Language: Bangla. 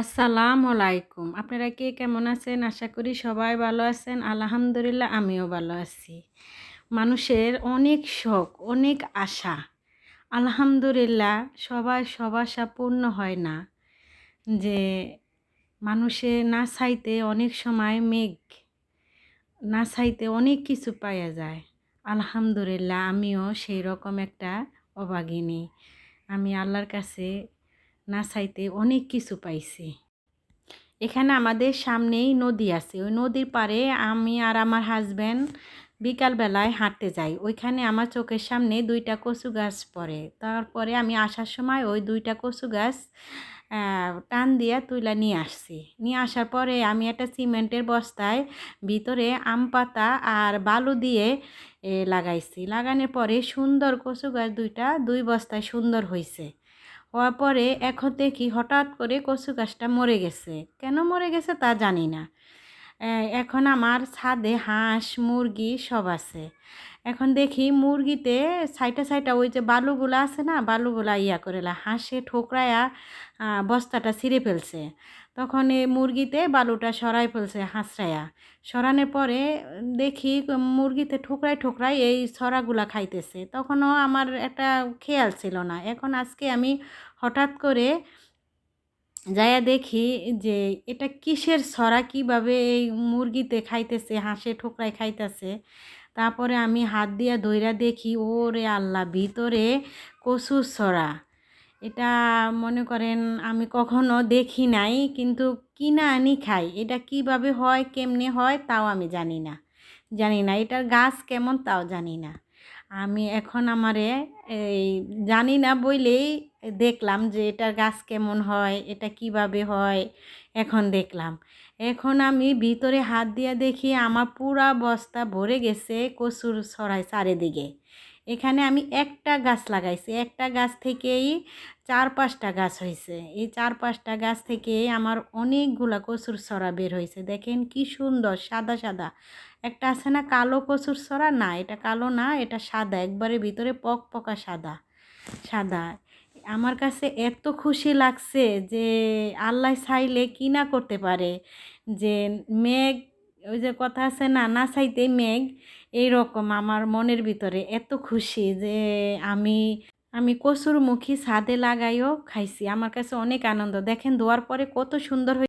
আসসালামু আলাইকুম। আপনারা কে কেমন আছেন? আশা করি সবাই ভালো আছেন। আলহামদুলিল্লাহ, আমিও ভালো আছি। মানুষের অনেক শখ, অনেক আশা। আলহামদুলিল্লাহ, সবাই সব আশা পূর্ণ হয় না। যে মানুষে না চাইতে অনেক সময় মেঘ, না চাইতে অনেক কিছু পাওয়া যায়। আলহামদুলিল্লাহ, আমিও সেই রকম একটা অভাগিনী। আমি আল্লাহর কাছে না চাইতে অনেক কিছু পাইছি। এখানে আমাদের সামনেই নদী আছে। ওই নদীর পাড়ে আমি আর আমার হাজব্যান্ড বিকালবেলায় হাঁটতে যাই। ওইখানে আমার চোখের সামনে দুইটা কচু গাছ পড়ে। তারপরে আমি আসার সময় ওই দুইটা কচু গাছ টান দিয়ে তুইলা নিয়ে আসছি। নিয়ে আসার পরে আমি একটা সিমেন্টের বস্তায় ভিতরে আম পাতা আর বালু দিয়ে লাগাইছি। লাগানোর পরে সুন্দর কচু গাছ দুইটা দুই বস্তায় সুন্দর হয়েছে হওয়ার পরে এখন দেখি হঠাৎ করে কচু গাছটা মরে গেছে। কেন মরে গেছে তা জানি না। এখন আমার ছাদে হাঁস, মুরগি সব আছে। এখন দেখি মুরগিতে সাইটা সাইটা ওই যে বালুগুলো আছে না, বালুগুলা ইয়া করেলা হাঁসে ঠোকরায়া বস্তাটা ছিঁড়ে ফেলছে। তখন এই মুরগিতে বালুটা সরাই ফেলছে, হাঁসরায়া। সরানোর পরে দেখি মুরগিতে ঠোকরাই ঠোকরাই এই ছড়াগুলা খাইতেছে। তখনও আমার একটা খেয়াল ছিল না। এখন আজকে আমি হঠাৎ করে যাইয়া দেখি যে এটা কিসের ছড়া, কীভাবে এই মুরগিতে খাইতেছে হাঁসে ঠোকরায় খাইতেছে। তারপরে আমি হাত দিয়া ধইরা দেখি, ওরে আল্লাহ, ভিতরে কচুর ছড়া। এটা মনে করেন আমি কখনো দেখি নাই, কিন্তু কিনা আনি খাই। এটা কীভাবে হয়, কেমনে হয়, তাও আমি জানি না। জানি না, এটার গাছ কেমন তাও জানি না। আমি এখন আমারে এই জানি না বইলেই দেখলাম যে এটার গাছ কেমন হয়, এটা কীভাবে হয়, এখন দেখলাম। এখন আমি ভিতরে হাত দিয়ে দেখি আমার পুরা বস্তা ভরে গেছে কচুর ছড়াই চারিদিকে। এখানে আমি একটা গাছ লাগাইছি, একটা গাছ থেকেই চার পাঁচটা গাছ হয়েছে এই চার পাঁচটা গাছ থেকে আমার অনেকগুলা কচুর ছড়া বের হয়েছে দেখেন কি সুন্দর, সাদা সাদা। একটা আছে না কালো কচুর ছড়া? না, এটা কালো না, এটা সাদা। একবারে ভিতরে পক পকা সাদা সাদা। আমার কাছে এত খুশি লাগছে যে আল্লাহ চাইলে কি না করতে পারে। যে মেঘ, ওই যে কথা আছে না না চাইতে মেঘ, এইরকম আমার মনের ভিতরে এত খুশি যে আমি আমি কচুর মুখী ছাদে লাগাইও খাইছি। আমার কাছে অনেক আনন্দ। দেখেন, ধোয়ার পরে কত সুন্দর